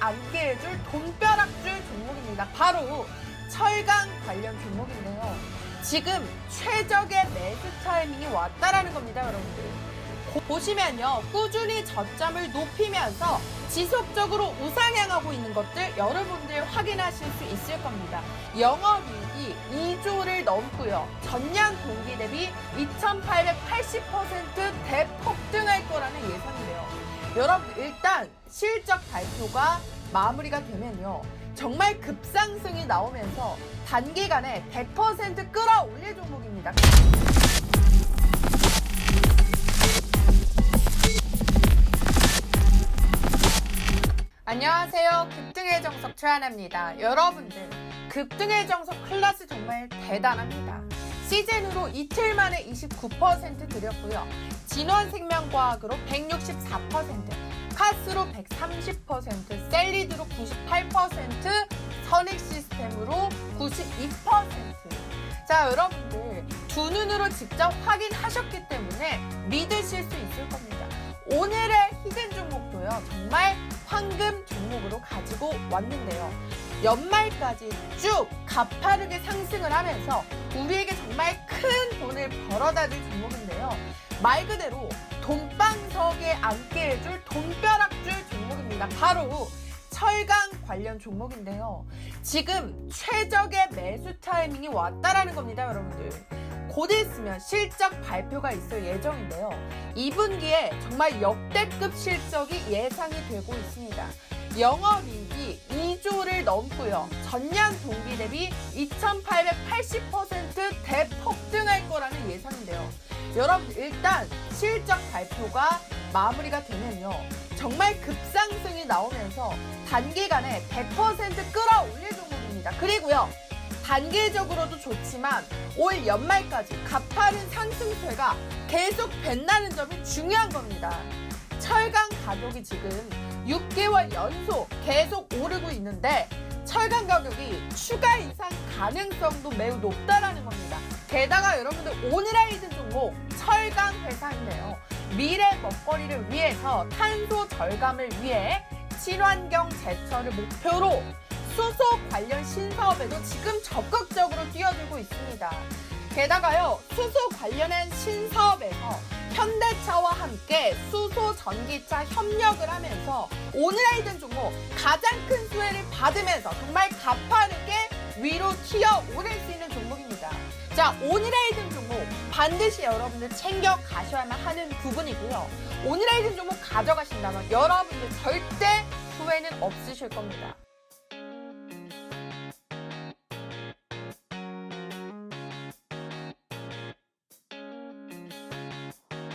앉게 해줄 돈벼락줄 종목입니다. 바로 철강 관련 종목인데요. 지금 최적의 매수 타이밍이 왔다라는 겁니다, 여러분들. 고- 보시면요, 꾸준히 저점을 높이면서 지속적으로 우상향하고 있는 것들 여러분들 확인하실 수 있을 겁니다. 영업이익이 2조를 넘고요. 전년 동기 대비 2,880% 대폭등할 거라는 예상이래요. 여러분 일단 실적 발표가 마무리가 되면요. 정말 급상승이 나오면서 단기간에 100% 끌어올릴 종목입니다. 안녕하세요. 급등의 정석 최하나입니다. 여러분들, 급등의 정석 클래스 정말 대단합니다. 시즌으로 이틀 만에 29% 드렸고요. 진원생명과학으로 164%, 카스로 130%, 셀리드로 98%, 선익 시스템으로 92%. 자, 여러분들 두 눈으로 직접 확인하셨기 때문에 믿으실 수 있을 겁니다. 오늘의 히든 종목도요, 정말 황금 종목으로 가지고 왔는데요. 연말까지 쭉 가파르게 상승을 하면서 우리에게 정말 큰 돈을 벌어다 줄 종목인데요. 말 그대로 돈방석에 앉게 해줄 돈벼락줄 종목입니다. 바로 철강 관련 종목인데요. 지금 최적의 매수 타이밍이 왔다라는 겁니다, 여러분들. 곧 있으면 실적 발표가 있을 예정인데요. 2분기에 정말 역대급 실적이 예상이 되고 있습니다. 영업이익이 2조를 넘고요. 전년 동기 대비 2,880% 대폭등할 거라는 예상인데요. 여러분 일단 실적 발표가 마무리가 되면요. 정말 급상승이 나오면서 단기간에 100% 끌어올릴 종목입니다. 그리고요. 단기적으로도 좋지만 올 연말까지 가파른 상승세가 계속 된다는 점이 중요한 겁니다. 철강 가격이 지금 6개월 연속 계속 오르고 있는데 철강 가격이 추가 이상 가능성도 매우 높다라는 겁니다. 게다가 여러분들 오늘의 이든 종목 철강 회사인데요. 미래 먹거리를 위해서 탄소 절감을 위해 친환경 제철을 목표로 수소 관련 신사업에도 지금 적극적으로 뛰어들고 있습니다. 게다가요, 수소 관련한 신사업에서 현대차와 함께 수소 전기차 협력을 하면서 오늘 아이든 종목 가장 큰 수혜를 받으면서 정말 가파르게 위로 튀어 오를 수 있는 종목입니다. 자, 오늘 아이든 종목 반드시 여러분들 챙겨 가셔야만 하는 부분이고요. 오늘 아이든 종목 가져가신다면 여러분들 절대 후회는 없으실 겁니다.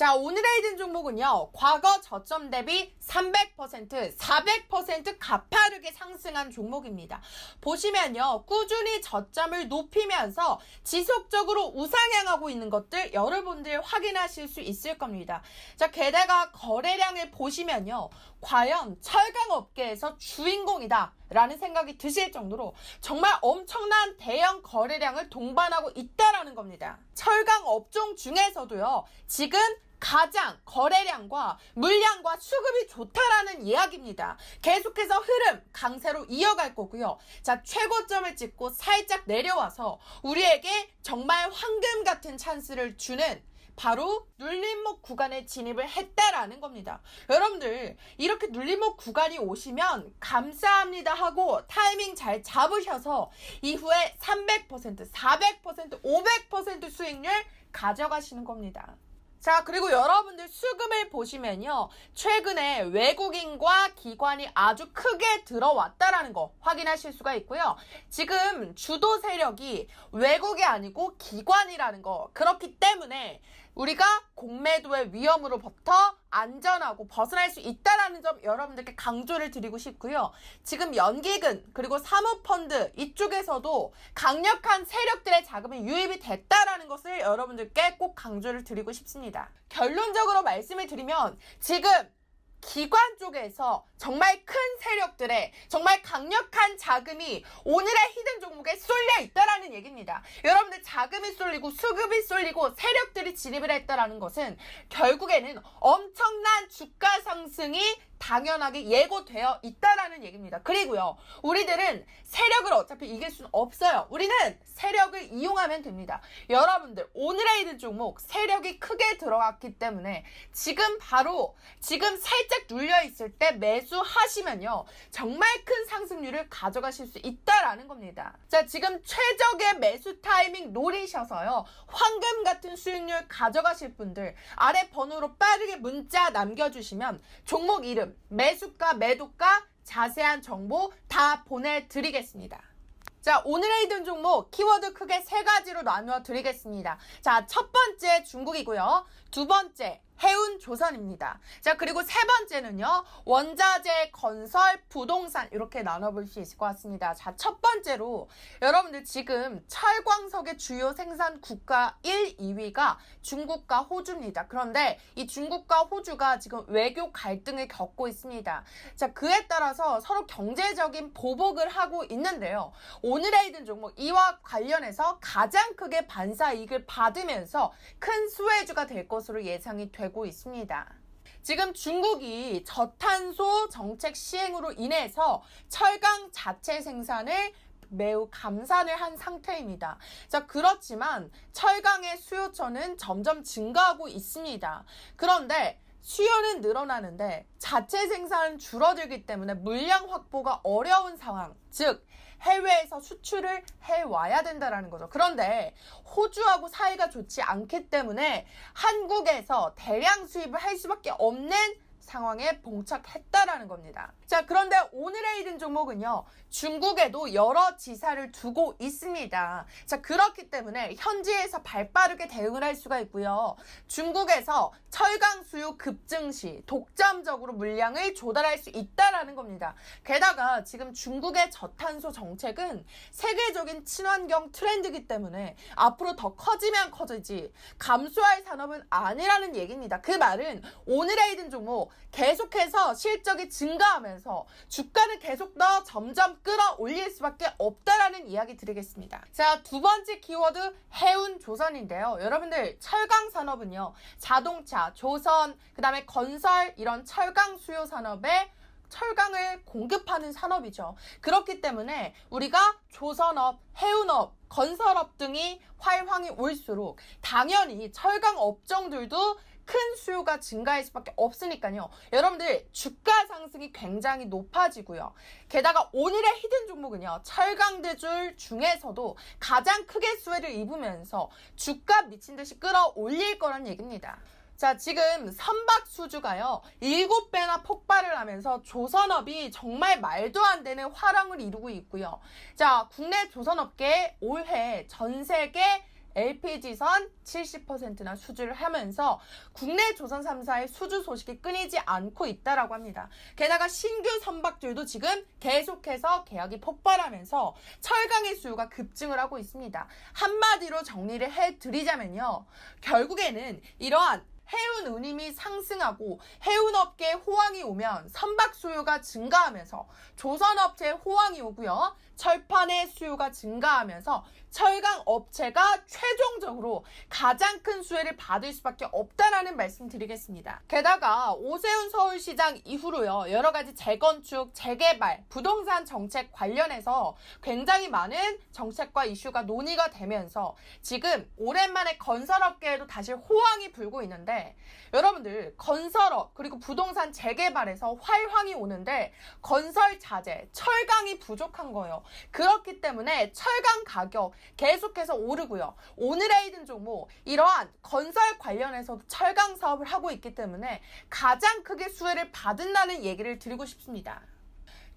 자, 오늘의 히든 종목은요, 과거 저점 대비 300%, 400% 가파르게 상승한 종목입니다. 보시면요, 꾸준히 저점을 높이면서 지속적으로 우상향하고 있는 것들 여러분들 확인하실 수 있을 겁니다. 자, 게다가 거래량을 보시면요, 과연 철강 업계에서 주인공이다. 라는 생각이 드실 정도로 정말 엄청난 대형 거래량을 동반하고 있다라는 겁니다. 철강 업종 중에서도요, 지금 가장 거래량과 물량과 수급이 좋다라는 이야기입니다. 계속해서 흐름 강세로 이어갈 거고요. 자, 최고점을 찍고 살짝 내려와서 우리에게 정말 황금 같은 찬스를 주는 바로 눌림목 구간에 진입을 했다라는 겁니다. 여러분들 이렇게 눌림목 구간이 오시면 감사합니다 하고 타이밍 잘 잡으셔서 이후에 300%, 400%, 500% 수익률 가져가시는 겁니다. 자, 그리고 여러분들 수급을 보시면요. 최근에 외국인과 기관이 아주 크게 들어왔다라는 거 확인하실 수가 있고요. 지금 주도 세력이 외국이 아니고 기관이라는 거. 그렇기 때문에 우리가 공매도의 위험으로부터 안전하고 벗어날 수 있다라는 점 여러분들께 강조를 드리고 싶고요. 지금 연기금 그리고 사모펀드 이쪽에서도 강력한 세력들의 자금이 유입이 됐다라는 것을 여러분들께 꼭 강조를 드리고 싶습니다. 결론적으로 말씀을 드리면 지금 기관 쪽에서 정말 큰 세력들의 정말 강력한 자금이 오늘의 히든 종목에 쏠려 있다라는 얘기입니다. 여러분들 자금이 쏠리고 수급이 쏠리고 세력들이 진입을 했다라는 것은 결국에는 엄청난 주가 상승이 당연하게 예고되어 있다라는 얘기입니다. 그리고요, 우리들은 세력을 어차피 이길 수는 없어요. 우리는 세력을 이용하면 됩니다. 여러분들, 오늘의 이든 종목 세력이 크게 들어갔기 때문에 지금 바로 지금 살짝 눌려 있을 때 매수하시면요, 정말 큰 상승률을 가져가실 수 있다라는 겁니다. 자, 지금 최적의 매수 타이밍 노리셔서요, 황금 같은 수익률 가져가실 분들 아래 번호로 빠르게 문자 남겨주시면 종목 이름, 매수가, 매도가, 자세한 정보 다 보내드리겠습니다. 자, 오늘의 이든 종목 키워드 크게 세 가지로 나누어 드리겠습니다. 자, 첫 번째 중국이고요. 두 번째 해운 조선입니다. 자, 그리고 세 번째는요. 원자재, 건설, 부동산 이렇게 나눠볼 수 있을 것 같습니다. 자, 첫 번째로 여러분들 지금 철광석의 주요 생산 국가 1, 2위가 중국과 호주입니다. 그런데 이 중국과 호주가 지금 외교 갈등을 겪고 있습니다. 자, 그에 따라서 서로 경제적인 보복을 하고 있는데요. 오늘의 이든 종목 이와 관련해서 가장 크게 반사 이익을 받으면서 큰 수혜주가 될 것으로 예상이 되고 있습니다. 지금 중국이 저탄소 정책 시행으로 인해서 철강 자체 생산을 매우 감산을 한 상태입니다. 자, 그렇지만 철강의 수요처는 점점 증가하고 있습니다. 그런데 수요는 늘어나는데 자체 생산은 줄어들기 때문에 물량 확보가 어려운 상황. 즉, 해외에서 수출을 해와야 된다라는 거죠. 그런데 호주하고 사이가 좋지 않기 때문에 한국에서 대량 수입을 할 수밖에 없는 상황에 봉착했다라는 겁니다. 자, 그런데 오늘의 이든 종목은요, 중국에도 여러 지사를 두고 있습니다. 자, 그렇기 때문에 현지에서 발 빠르게 대응을 할 수가 있고요. 중국에서 철강 수요 급증 시 독점적으로 물량을 조달할 수 있다라는 겁니다. 게다가 지금 중국의 저탄소 정책은 세계적인 친환경 트렌드이기 때문에 앞으로 더 커지면 커지지 감소할 산업은 아니라는 얘기입니다. 그 말은 오늘의 이든 종목 계속해서 실적이 증가하면서 주가는 계속 더 점점 끌어올릴 수밖에 없다라는 이야기 드리겠습니다. 자, 두 번째 키워드 해운 조선인데요. 여러분들 철강 산업은요. 자동차, 조선, 그다음에 건설 이런 철강 수요 산업에 철강을 공급하는 산업이죠. 그렇기 때문에 우리가 조선업, 해운업, 건설업 등이 활황이 올수록 당연히 철강 업종들도 큰 수요가 증가할 수밖에 없으니까요. 여러분들 주가 상승이 굉장히 높아지고요. 게다가 오늘의 히든 종목은요. 철강 대줄 중에서도 가장 크게 수혜를 입으면서 주가 미친 듯이 끌어올릴 거란 얘기입니다. 자, 지금 선박 수주가요, 7배나 폭발을 하면서 조선업이 정말 말도 안 되는 화랑을 이루고 있고요. 자, 국내 조선업계 올해 전 세계 LPG선 70%나 수주를 하면서 국내 조선 3사의 수주 소식이 끊이지 않고 있다라고 합니다. 게다가 신규 선박들도 지금 계속해서 계약이 폭발하면서 철강의 수요가 급증을 하고 있습니다. 한마디로 정리를 해드리자면요. 결국에는 이러한 해운 운임이 상승하고 해운업계에 호황이 오면 선박 수요가 증가하면서 조선업체에 호황이 오고요. 철판의 수요가 증가하면서 철강 업체가 최종적으로 가장 큰 수혜를 받을 수밖에 없다라는 말씀 드리겠습니다. 게다가 오세훈 서울시장 이후로요. 여러 가지 재건축, 재개발, 부동산 정책 관련해서 굉장히 많은 정책과 이슈가 논의가 되면서 지금 오랜만에 건설업계에도 다시 호황이 불고 있는데 여러분들 건설업 그리고 부동산 재개발에서 활황이 오는데 건설 자재, 철강이 부족한 거예요. 그렇기 때문에 철강 가격 계속해서 오르고요. 오늘의 이든 종목 이러한 건설 관련해서도 철강 사업을 하고 있기 때문에 가장 크게 수혜를 받은다는 얘기를 드리고 싶습니다.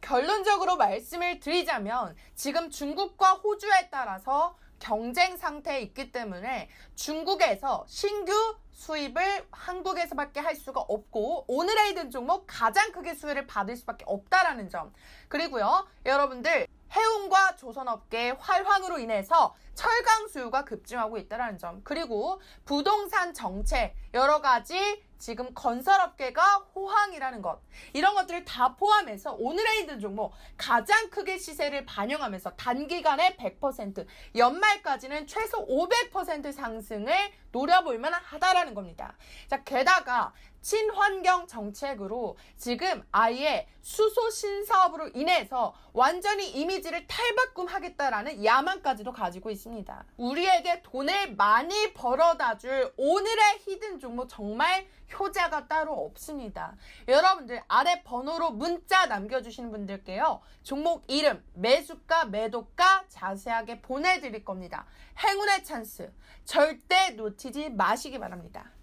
결론적으로 말씀을 드리자면 지금 중국과 호주에 따라서 경쟁 상태에 있기 때문에 중국에서 신규 수입을 한국에서밖에 할 수가 없고 오늘의 이든 종목 가장 크게 수혜를 받을 수밖에 없다라는 점. 그리고요 여러분들 해운과 조선업계의 활황으로 인해서 철강 수요가 급증하고 있다는 점. 그리고 부동산 정책 여러 가지 지금 건설업계가 호 호황이라는 것. 이런 것들을 다 포함해서 오늘의 히든 종목 가장 크게 시세를 반영하면서 단기간에 100% 연말까지는 최소 500% 상승을 노려볼 만하다라는 겁니다. 자 게다가 친환경 정책으로 지금 아예 수소 신사업으로 인해서 완전히 이미지를 탈바꿈하겠다라는 야망까지도 가지고 있습니다. 우리에게 돈을 많이 벌어다 줄 오늘의 히든 종목 정말 효자가 따로 없습니다. 여러분들 아래 번호로 문자 남겨주시는 분들께요. 종목 이름, 매수가, 매도가 자세하게 보내드릴 겁니다. 행운의 찬스 절대 놓치 지 마시기 바랍니다.